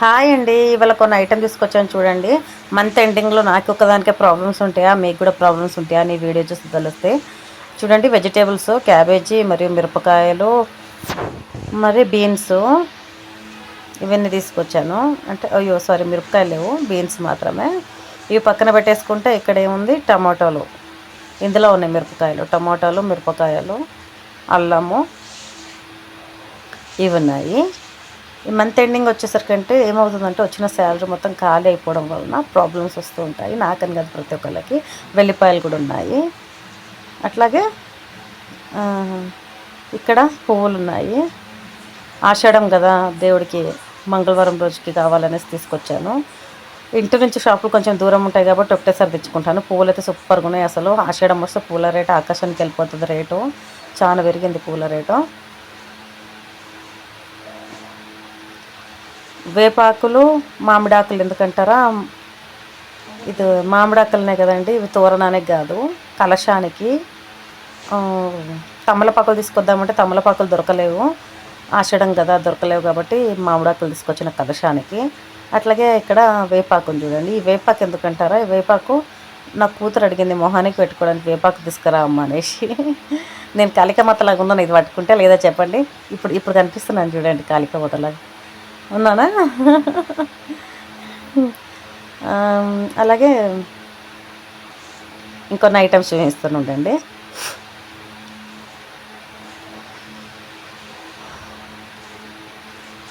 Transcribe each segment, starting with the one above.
Hi అండి. ఇవాళ కొన్ని ఐటెం తీసుకొచ్చాను చూడండి. మంత్ ఎండింగ్లో నాకు ఒకదానికే ప్రాబ్లమ్స్ ఉంటాయా? మీకు కూడా ప్రాబ్లమ్స్ ఉంటాయా? అని వీడియో చూసి తెలిస్తే. చూడండి వెజిటేబుల్స్ క్యాబేజీ మరియు మిరపకాయలు మరి బీన్స్ ఇవన్నీ తీసుకొచ్చాను. అంటే అయ్యో సారీ మిరపకాయలు లేవు. బీన్స్ మాత్రమే. ఇవి పక్కన పెట్టేసుకుంటే ఇక్కడ ఏముంది? టమాటోలు. ఇందులో ఉన్నాయి మిరపకాయలు. టమాటాలు మిరపకాయలు అల్లము ఇవి ఉన్నాయి. ఈ మంత్ ఎండింగ్ వచ్చేసరికి అంటే ఏమవుతుందంటే వచ్చిన శాలరీ మొత్తం ఖాళీ అయిపోవడం వలన ప్రాబ్లమ్స్ వస్తూ ఉంటాయి. నాకని కాదు ప్రతి ఒక్కళ్ళకి. వెల్లిపాయలు కూడా ఉన్నాయి. అట్లాగే ఇక్కడ పువ్వులు ఉన్నాయి. ఆషాఢం కదా దేవుడికి మంగళవారం రోజుకి కావాలనేసి తీసుకొచ్చాను. ఇంటి నుంచి షాపులు కొంచెం దూరం ఉంటాయి కాబట్టి ఒకటేసారి తెచ్చుకుంటాను. పువ్వులు అయితే సూపర్గా ఉన్నాయి. అసలు ఆషాఢం వస్తే పూల రేటు ఆకాశానికి వెళ్ళిపోతుంది రేటు. చాలా పెరిగింది పూల రేటు. వేపాకులు మామిడాకులు ఎందుకంటారా? ఇది మామిడాకులనే కదండి ఇవి తోరణానికి కాదు కలశానికి. తమలపాకులు తీసుకొద్దామంటే తమలపాకులు దొరకలేవు. ఆషడం కదా దొరకలేవు కాబట్టి మామిడాకులు తీసుకొచ్చిన కలశానికి. అట్లాగే ఇక్కడ వేపాకుని చూడండి. ఈ వేపాకు ఎందుకంటారా? ఈ వేపాకు నా కూతురు అడిగింది మొహానికి పెట్టుకోవడానికి వేపాకు తీసుకురా అమ్మ అనేసి. నేను కాళికమ్మతలాగా ఉన్నాను ఇది పట్టుకుంటే లేదా చెప్పండి. ఇప్పుడు ఇప్పుడు కనిపిస్తున్నాను చూడండి కాళికమ్మతలాగా ఉన్నానా? అలాగే ఇంకొన్ని ఐటమ్స్ చూపిస్తాను ఉండండి.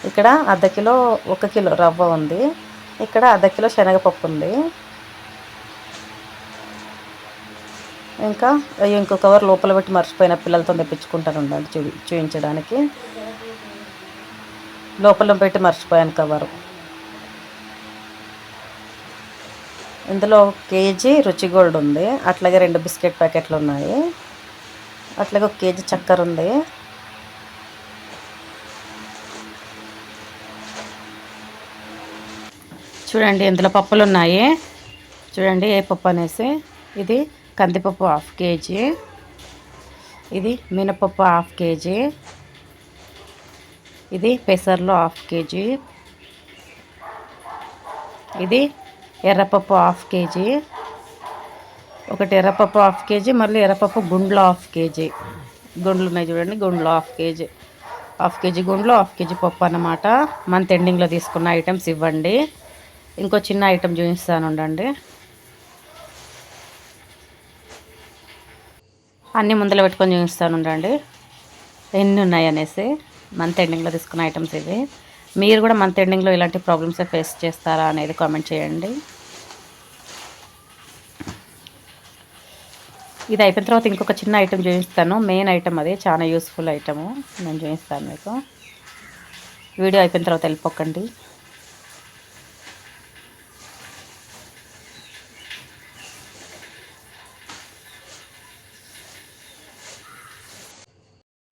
ఇక్కడ అర్ధ కిలో ఒక కిలో రవ్వ ఉంది. ఇక్కడ అర్ధ కిలో శనగపప్పు ఉంది. ఇంకా ఇంకో కవర్ లోపల పెట్టి మర్చిపోయిన పిల్లలతో తెప్పించుకుంటాను ఉండండి చూ చూపించడానికి. లోపల పెట్టి మర్చిపోయాను కవరు. ఇందులో కేజీ రుచి గోల్డ్ ఉంది. అట్లాగే రెండు బిస్కెట్ ప్యాకెట్లు ఉన్నాయి. అట్లాగే ఒక కేజీ చక్కెర ఉంది. చూడండి ఇందులో పప్పులు ఉన్నాయి. చూడండి ఏ పప్పు అనేసి. ఇది కందిపప్పు హాఫ్ కేజీ. ఇది మినపప్పు హాఫ్ కేజీ. ఇది పెసర్లు హాఫ్ కేజీ. ఇది ఎర్రపప్పు హాఫ్ కేజీ. ఒకటి ఎర్రపప్పు హాఫ్ కేజీ మళ్ళీ ఎర్రపప్పు గుండ్లు హాఫ్ కేజీ. గుండ్లు ఉన్నాయి చూడండి గుండ్లు half K G. Half K G గుండ్లు హాఫ్ కేజీ పప్పు అన్నమాట. మంత్ ఎండింగ్లో తీసుకున్న ఐటమ్స్ ఇవ్వండి. ఇంకో చిన్న ఐటమ్ చూపిస్తాను ఉండండి. అన్నీ ముందర పెట్టుకొని చూపిస్తాను ఉండండి. ఎన్ని ఉన్నాయి అనేసి. మంత్ ఎండింగ్లో తీసుకున్న ఐటమ్స్ ఇవి. మీరు కూడా మంత్ ఎండింగ్లో ఇలాంటి ప్రాబ్లమ్స్ ఫేస్ చేస్తారా అనేది కామెంట్ చేయండి. ఇది అయిపోయిన తర్వాత ఇంకొక చిన్న ఐటెం చూపిస్తాను. మెయిన్ ఐటమ్ అది చాలా యూస్ఫుల్ ఐటము నేను చూపిస్తాను మీకు. వీడియో అయిపోయిన తర్వాత వెళ్ళిపోకండి.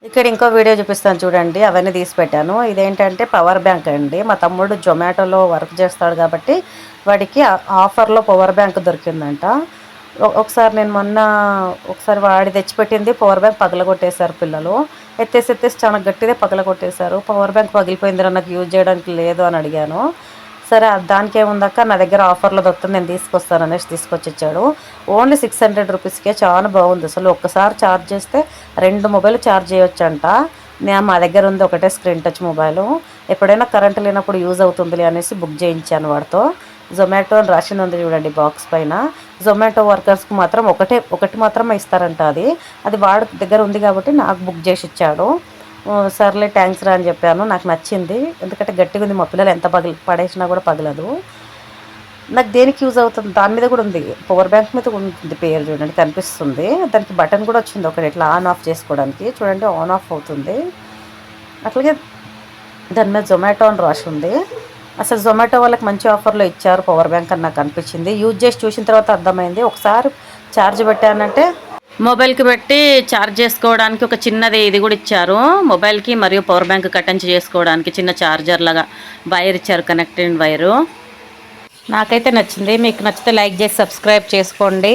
ఇక్కడ ఇంకో వీడియో చూపిస్తాను చూడండి అవన్నీ తీసి పెట్టాను. ఇదేంటంటే పవర్ బ్యాంక్ అండి. మా తమ్ముడు జొమాటోలో వర్క్ చేస్తాడు కాబట్టి వాడికి ఆఫర్లో పవర్ బ్యాంక్ దొరికిందంట. ఒకసారి నేను మొన్న ఒకసారి వాడి తెచ్చిపెట్టింది పవర్ బ్యాంక్ పగలగొట్టేశారు పిల్లలు. ఎత్తేసి ఎత్తేసి చాలా గట్టిదే పగలగొట్టేశారు. పవర్ బ్యాంక్ పగిలిపోయిందిరా నాకు యూజ్ చేయడానికి లేదు అని అడిగాను. సరే దానికే దానికి నా దగ్గర ఆఫర్లో దొరుకుతుంది నేను తీసుకొస్తాను అనేసి తీసుకొచ్చి ఇచ్చాడు ఓన్లీ సిక్స్ హండ్రెడ్ రూపీస్కే చాలా బాగుంది. అసలు ఒక్కసారి ఛార్జ్ చేస్తే రెండు మొబైల్ ఛార్జ్ చేయొచ్చంట. నేను మా దగ్గర ఉంది ఒకటే స్క్రీన్ టచ్ మొబైల్. ఎప్పుడైనా కరెంట్ లేనప్పుడు యూజ్ అవుతుందిలే అనేసి బుక్ చేయించాను వాడితో. జొమాటో అని రాసిన ఉంది చూడండి బాక్స్ పైన. జొమాటో వర్కర్స్కి మాత్రం ఒకటే ఒకటి మాత్రమే ఇస్తారంట అది. అది వాడి దగ్గర ఉంది కాబట్టి నాకు బుక్ చేసి ఇచ్చాడు సర్లే థ్యాంక్స్ రా అని చెప్పాను. నాకు నచ్చింది. ఎందుకంటే గట్టిగా ఉంది. మా పిల్లలు ఎంత పగిలి పడేసినా కూడా పగలదు. నాకు దేనికి యూజ్ అవుతుంది? దాని మీద కూడా ఉంది. పవర్ బ్యాంక్ మీద కూడా ఉంటుంది పేరు చూడండి. కనిపిస్తుంది. దానికి బటన్ కూడా వచ్చింది. ఒకటి ఇట్లా ఆన్ ఆఫ్ చేసుకోవడానికి. చూడండి ఆన్ ఆఫ్ అవుతుంది. అట్లాగే దాని మీద జొమాటో అని రాసి ఉంది. అసలు జొమాటో వాళ్ళకి మంచి ఆఫర్లో ఇచ్చారు. పవర్ బ్యాంక్ అని నాకు అనిపించింది. యూజ్ చేసి చూసిన తర్వాత అర్థమైంది. ఒకసారి ఛార్జ్ పెట్టానంటే మొబైల్కి పెట్టి ఛార్జ్ చేసుకోవడానికి ఒక చిన్నది ఇది కూడా ఇచ్చారు. మొబైల్కి మరియు పవర్ బ్యాంక్ కటెన్స్ చేసుకోవడానికి చిన్న ఛార్జర్ లాగా వైర్ ఇచ్చారు కనెక్టెడ్ వైరు నాకైతే నచ్చింది. మీకు నచ్చితే లైక్ చేసి సబ్స్క్రైబ్ చేసుకోండి.